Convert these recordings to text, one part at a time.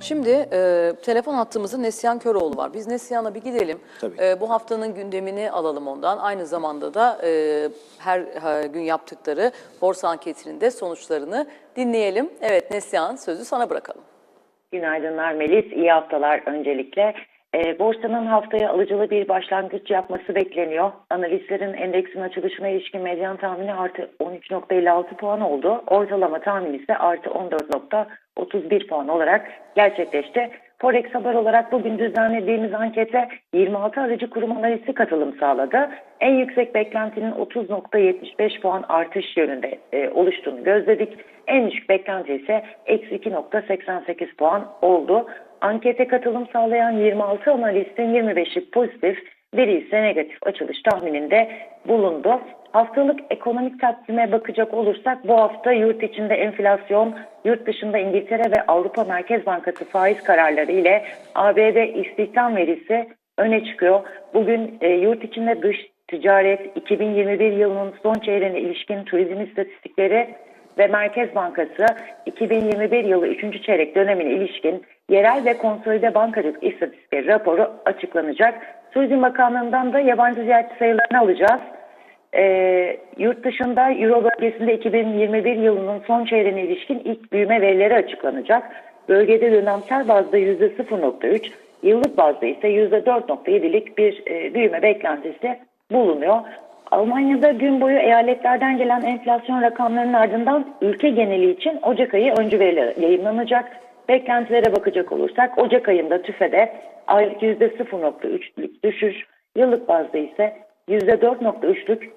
Şimdi e, telefon hattımızda Neslihan Köroğlu var. Biz Neslihan'a bir gidelim. Tabii. E, bu haftanın gündemini alalım ondan. Aynı zamanda da e, her, her gün yaptıkları borsa anketinin de sonuçlarını dinleyelim. Evet Neslihan sözü sana bırakalım. Günaydınlar Melis. İyi haftalar öncelikle. E, borsanın haftaya alıcılı bir başlangıç yapması bekleniyor. Analistlerin endeksin açılışına ilişkin medyan tahmini artı 13.56 puan oldu. Ortalama tahmin ise artı 14.31 puan olarak gerçekleşti. Forex haber olarak bugün düzenlediğimiz ankete 26 aracı kurum analisti katılım sağladı. En yüksek beklentinin 30.75 puan artış yönünde e, oluştuğunu gözledik. En düşük beklenti ise eksi 2.88 puan oldu. Ankete katılım sağlayan 26 analistin 25'i pozitif, biri ise negatif açılış tahmininde bulundu. Haftalık ekonomik takvime bakacak olursak bu hafta yurt içinde enflasyon, yurt dışında İngiltere ve Avrupa Merkez Bankası faiz kararları ile ABD istihdam verisi öne çıkıyor. Bugün e, yurt içinde dış ticaret 2021 yılının son çeyreğine ilişkin turizm istatistikleri ve Merkez Bankası 2021 yılı 3. çeyrek dönemine ilişkin yerel ve konsolide bankacılık istatistikleri raporu açıklanacak. Turizm Bakanlığı'ndan da yabancı ziyaretçi sayılarını alacağız. Ee, yurt dışında Euro bölgesinde 2021 yılının son çeyreğine ilişkin ilk büyüme verileri açıklanacak. Bölgede dönemsel bazda %0.3, yıllık bazda ise %4.7'lik bir e, büyüme beklentisi bulunuyor. Almanya'da gün boyu eyaletlerden gelen enflasyon rakamlarının ardından ülke geneli için Ocak ayı öncü veriler yayınlanacak. Beklentilere bakacak olursak Ocak ayında TÜFE'de aylık %0.3'lük düşüş, yıllık bazda ise %4.3'lük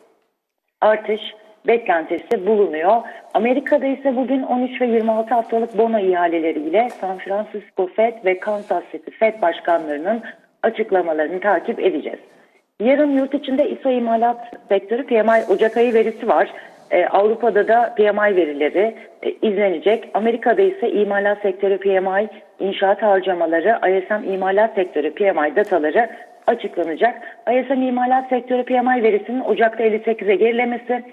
artış beklentisi bulunuyor. Amerika'da ise bugün 13 ve 26 haftalık bono ihaleleriyle San Francisco Fed ve Kansas City Fed başkanlarının açıklamalarını takip edeceğiz. Yarın yurt içinde ISO imalat sektörü PMI Ocak ayı verisi var. Ee, Avrupa'da da PMI verileri e, izlenecek. Amerika'da ise imalat sektörü PMI, inşaat harcamaları, ISM imalat sektörü PMI dataları açıklanacak. ISM imalat sektörü PMI verisinin Ocak'ta 58'e gerilemesi,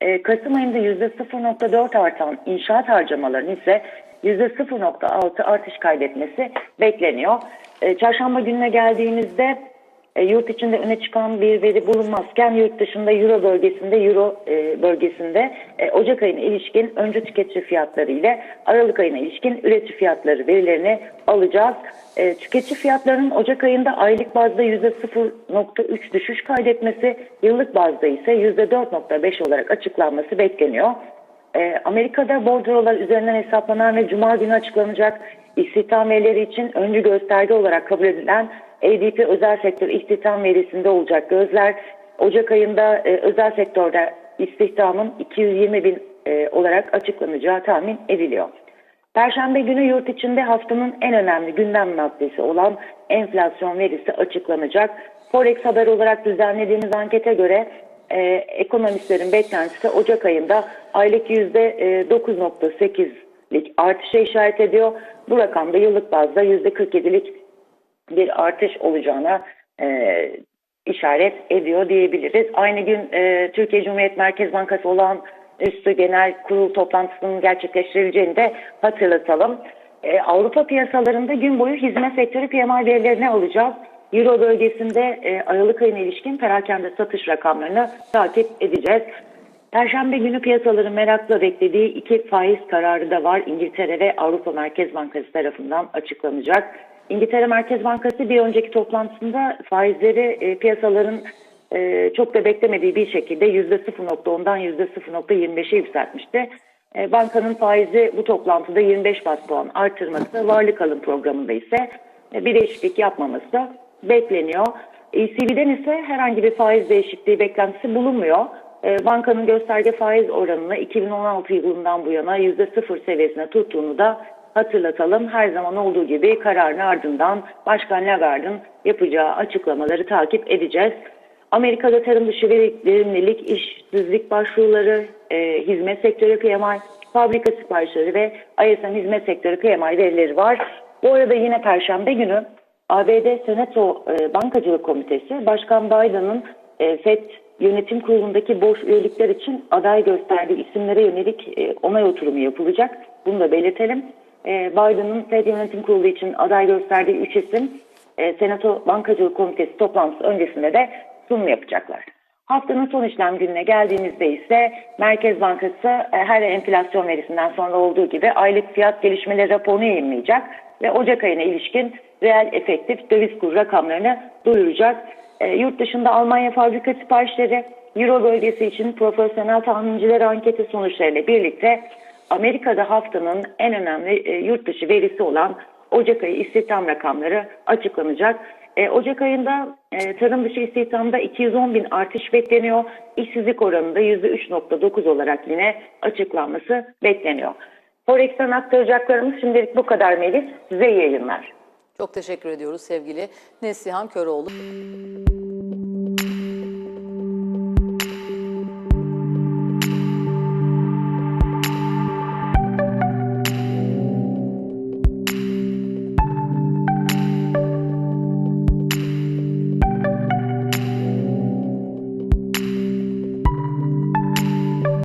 e, Kasım ayında %0.4 artan inşaat harcamalarının ise %0.6 artış kaydetmesi bekleniyor. E, Çarşamba gününe geldiğimizde e, yurt içinde öne çıkan bir veri bulunmazken yurt dışında Euro bölgesinde Euro e, bölgesinde e, Ocak ayına ilişkin öncü tüketici fiyatları ile Aralık ayına ilişkin üretici fiyatları verilerini alacağız. E, tüketici fiyatlarının Ocak ayında aylık bazda %0.3 düşüş kaydetmesi, yıllık bazda ise %4.5 olarak açıklanması bekleniyor. E, Amerika'da bordrolar üzerinden hesaplanan ve Cuma günü açıklanacak istihdam verileri için öncü gösterge olarak kabul edilen ADP özel sektör istihdam verisinde olacak gözler. Ocak ayında e, özel sektörde istihdamın 220 bin e, olarak açıklanacağı tahmin ediliyor. Perşembe günü yurt içinde haftanın en önemli gündem maddesi olan enflasyon verisi açıklanacak. Forex haber olarak düzenlediğimiz ankete göre e, ekonomistlerin beklentisi Ocak ayında aylık %9.8'lik artışa işaret ediyor. Bu rakamda yıllık bazda %47'lik bir artış olacağına e, işaret ediyor diyebiliriz. Aynı gün e, Türkiye Cumhuriyet Merkez Bankası olan üstü genel kurul toplantısının gerçekleştirileceğini de hatırlatalım. E, Avrupa piyasalarında gün boyu hizmet sektörü PMI verilerini alacağız. Euro bölgesinde e, Aralık ayına ilişkin perakende satış rakamlarını takip edeceğiz. Perşembe günü piyasaların merakla beklediği iki faiz kararı da var. İngiltere ve Avrupa Merkez Bankası tarafından açıklanacak. İngiltere Merkez Bankası bir önceki toplantısında faizleri e, piyasaların e, çok da beklemediği bir şekilde %0.10'dan %0.25'e yükseltmişti. E, bankanın faizi bu toplantıda 25 bas puan artırması, varlık alım programında ise e, bir değişiklik yapmaması bekleniyor. ECB'den ise herhangi bir faiz değişikliği beklentisi bulunmuyor. E, bankanın gösterge faiz oranını 2016 yılından bu yana %0 seviyesine tuttuğunu da hatırlatalım. Her zaman olduğu gibi kararın ardından Başkan Lagarde'ın yapacağı açıklamaları takip edeceğiz. Amerika'da tarım dışı verimlilik, işsizlik başvuruları, e, hizmet sektörü PMI, fabrika siparişleri ve ISM hizmet sektörü PMI verileri var. Bu arada yine Perşembe günü ABD Senato e, Bankacılık Komitesi Başkan Biden'ın e, FED yönetim kurulundaki boş üyelikler için aday gösterdiği isimlere yönelik e, onay oturumu yapılacak. Bunu da belirtelim. E, Biden'ın Fed Yönetim Kurulu için aday gösterdiği üç isim e, Senato Bankacılık Komitesi toplantısı öncesinde de sunum yapacaklar. Haftanın son işlem gününe geldiğimizde ise Merkez Bankası e, her enflasyon verisinden sonra olduğu gibi aylık fiyat gelişmeleri raporunu yayınlayacak ve Ocak ayına ilişkin reel efektif döviz kur rakamlarını duyuracak. E, yurt dışında Almanya fabrika siparişleri, Euro bölgesi için profesyonel tahminciler anketi sonuçlarıyla birlikte Amerika'da haftanın en önemli e, yurt dışı verisi olan Ocak ayı istihdam rakamları açıklanacak. E, Ocak ayında e, tarım dışı istihdamda 210 bin artış bekleniyor. İşsizlik oranında %3.9 olarak yine açıklanması bekleniyor. Forex'ten aktaracaklarımız şimdilik bu kadar Melis. Size yayınlar. Çok teşekkür ediyoruz sevgili Neslihan Köroğlu.